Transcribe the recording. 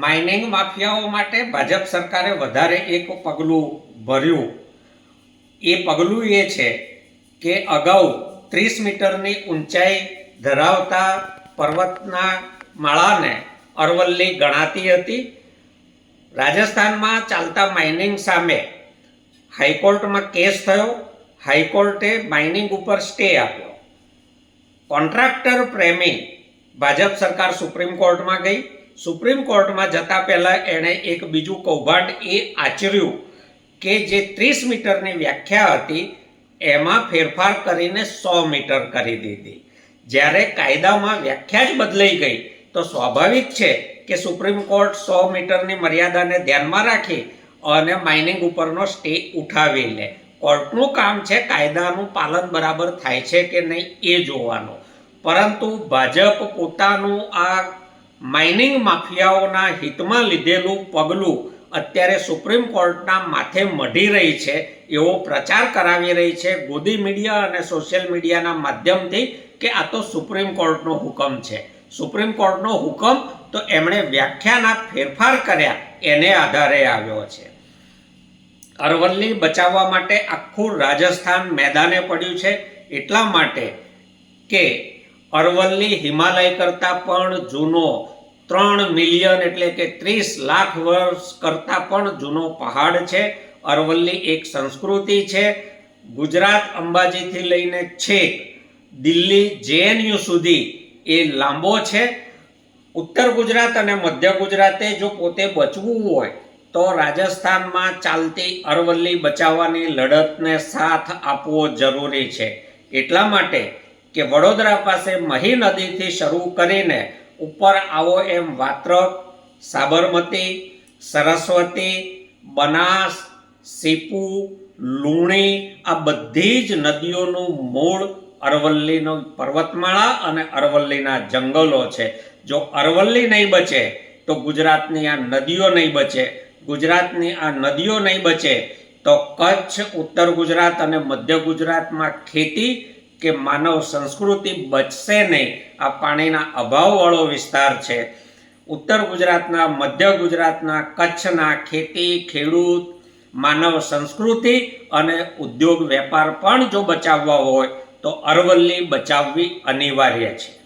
Mining માફિયાઓ માટે ભાજપ સરકારે વધારે એક પગલું ભર્યું. એ પગલું એ છે કે અગાઉ ત્રીસ મીટરની ઊંચાઈ ધરાવતા પર્વતના માળાને અરવલ્લી ગણાતી હતી. રાજસ્થાનમાં ચાલતા માઇનિંગ સામે હાઈકોર્ટમાં કેસ થયો. હાઈકોર્ટે માઇનિંગ ઉપર સ્ટે આપ્યો. કોન્ટ્રાક્ટર પ્રેમી ભાજપ સરકાર સુપ્રીમ કોર્ટમાં ગઈ. સુપ્રીમ કોર્ટમાં જતા પહેલાં એણે એક બીજું કૌભાંડ એ આચર્યું કે જે ત્રીસ મીટરની વ્યાખ્યા હતી, એમાં ફેરફાર કરીને સો મીટર કરી દીધી. જ્યારે કાયદામાં વ્યાખ્યા જ બદલાઈ ગઈ, તો સ્વાભાવિક છે કે સુપ્રીમ કોર્ટ સો મીટરની મર્યાદાને ધ્યાનમાં રાખી અને માઇનિંગ ઉપરનો સ્ટે ઉઠાવી લે. કોર્ટનું કામ છે કાયદાનું પાલન બરાબર થાય છે કે નહીં એ જોવાનું. પરંતુ ભાજપ પોતાનું આ માઇનિંગ માફિયાઓના હિતમાં લીધેલું પગલું અત્યારે સુપ્રીમ કોર્ટના માથે મઢી રહી છે. એવો પ્રચાર કરાવી રહી છે ગોદી મીડિયા અને સોશિયલ મીડિયાના માધ્યમથી કે આ તો સુપ્રીમ કોર્ટનો હુકમ છે. સુપ્રીમ કોર્ટનો હુકમ તો એમણે વ્યાખ્યાના ફેરફાર કર્યા એને આધારે આવ્યો છે. અરવલ્લી બચાવવા માટે આખું રાજસ્થાન મેદાને પડ્યું છે. એટલા માટે કે અરવલ્લી હિમાલય કરતાં પણ જૂનો, ત્રણ મિલિયન એટલે કે ત્રીસ લાખ વર્ષ કરતાં પણ જૂનો પહાડ છે. અરવલ્લી એક સંસ્કૃતિ છે. ગુજરાત અંબાજીથી લઈને છેક દિલ્હી જેએનયુ સુધી એ લાંબો છે. ઉત્તર ગુજરાત અને મધ્ય ગુજરાતે જો પોતે બચવું હોય તો રાજસ્થાનમાં ચાલતી અરવલ્લી બચાવવાની લડતને સાથ આપવો જરૂરી છે. એટલા માટે કે વડોદરા પાસે મહી નદીથી શરૂ કરીને ઉપર આવો એમ વાત્રક સાબરમતી, સરસ્વતી, બનાસ, સીપુ, લુણી આ બધી જ નદીઓનું મૂળ અરવલ્લીનો પર્વતમાળા અને અરવલ્લીના જંગલો છે. જો અરવલ્લી નહીં બચે, તો ગુજરાતની આ નદીઓ નહીં બચે. ગુજરાતની આ નદીઓ નહીં બચે, તો કચ્છ, ઉત્તર ગુજરાત અને મધ્ય ગુજરાતમાં ખેતી કે માનવ સંસ્કૃતિ બચશે નહીં. આ પાણીના અભાવવાળો વિસ્તાર છે. ઉત્તર ગુજરાતના, મધ્ય ગુજરાતના, કચ્છના ખેતી, ખેડૂત, માનવ સંસ્કૃતિ અને ઉદ્યોગ વેપાર પણ જો બચાવવા હોય, તો અરવલ્લી બચાવવી અનિવાર્ય છે.